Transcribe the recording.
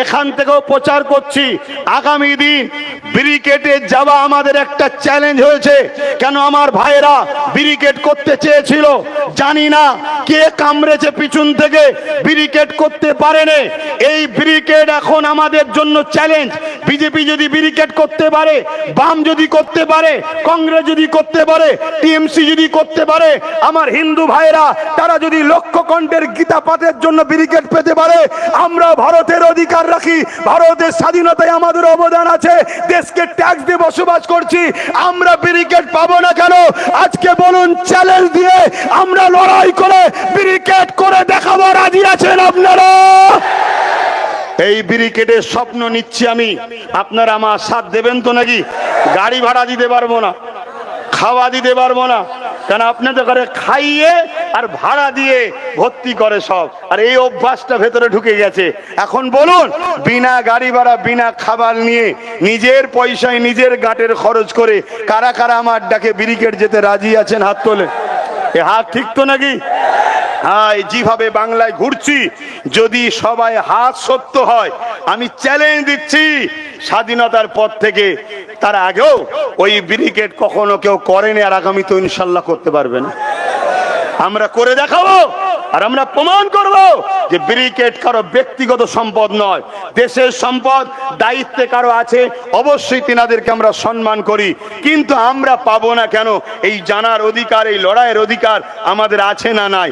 এখান থেকেও প্রচার করছি। আগামী দিন ব্রিকেটে যাওয়া আমাদের একটা চ্যালেঞ্জ হয়েছে। কেন আমার ভাইয়েরা ব্রিকেট করতে চেয়েছিল? জানি না কে কামড়েছে পিছন থেকে। ব্রিকেট করতে পারেনি। এই ব্রিকেট এখন আমাদের জন্য চ্যালেঞ্জ। বিজেপি যদি ব্রিকেট করতে পারে, বাম যদি করতে পারে, কংগ্রেস যদি করতে পারে, টিএমসি যদি করতে পারে, আমার হিন্দু ভাইয়েরা, তারা যদি লক্ষ্য কণ্ঠের গীতা পাঠের জন্য ব্রিকেট পেতে পারে, আমরা ভারতের অধিকার রাখি। ভারতের স্বাধীনতায় আমাদের অবদান আছে। দেশকে ট্যাক্স দিয়ে বসবাস করছি, আমরা ব্রিকেট পাবো না কেন? আজকে বলুন চ্যালেঞ্জ দিয়ে আমরা লড়াই করে ব্রিকেট করে দেখাবো, রাজি আছেন আপনারা? এই ব্রিকেটের স্বপ্ন নিচ্ছি আমি। আপনারা আমার সাথ দেবেন তো নাকি? গাড়ি ভাড়া দিতে পারব না, খাওয়া দিতে পারব না। কেন আপনাদের ঘরে খাইয়ে আর ভাড়া দিয়ে ভর্তি করে সব? আর এই অভ্যাসটা ভেতরে ঢুকে গেছে। এখন বলুন, বিনা গাড়ি ভাড়া, বিনা খাবার নিয়ে নিজের পয়সায় নিজের গাঁটের খরচ করে কারা কারা আমার ডাকে ব্রিগেড যেতে রাজি আছেন হাত তোলে এ হাত ঠিক তো নাকি? হ্যাঁ যেভাবে বাংলায় ঘুরছি, যদি সবাই হাত সত্য হয়, আমি চ্যালেঞ্জ দিচ্ছি। স্বাধীনতার পর থেকে তার আগেও ওই ব্রিকেট কখনো কেউ করেনি, আর আগামী তো ইনশাল্লাহ করতে পারবে না। আমরা করে দেখাবো, আর আমরা প্রমাণ করব যে ব্রিকেট কারও ব্যক্তিগত সম্পদ নয়, দেশের সম্পদ, দায়িত্বে কারও আছে, অবশ্যই তিনাদেরকে আমরা সম্মান করি। কিন্তু আমরা পাবো না কেন? এই জানার অধিকার, এই লড়াইয়ের অধিকার আমাদের আছে না নাই?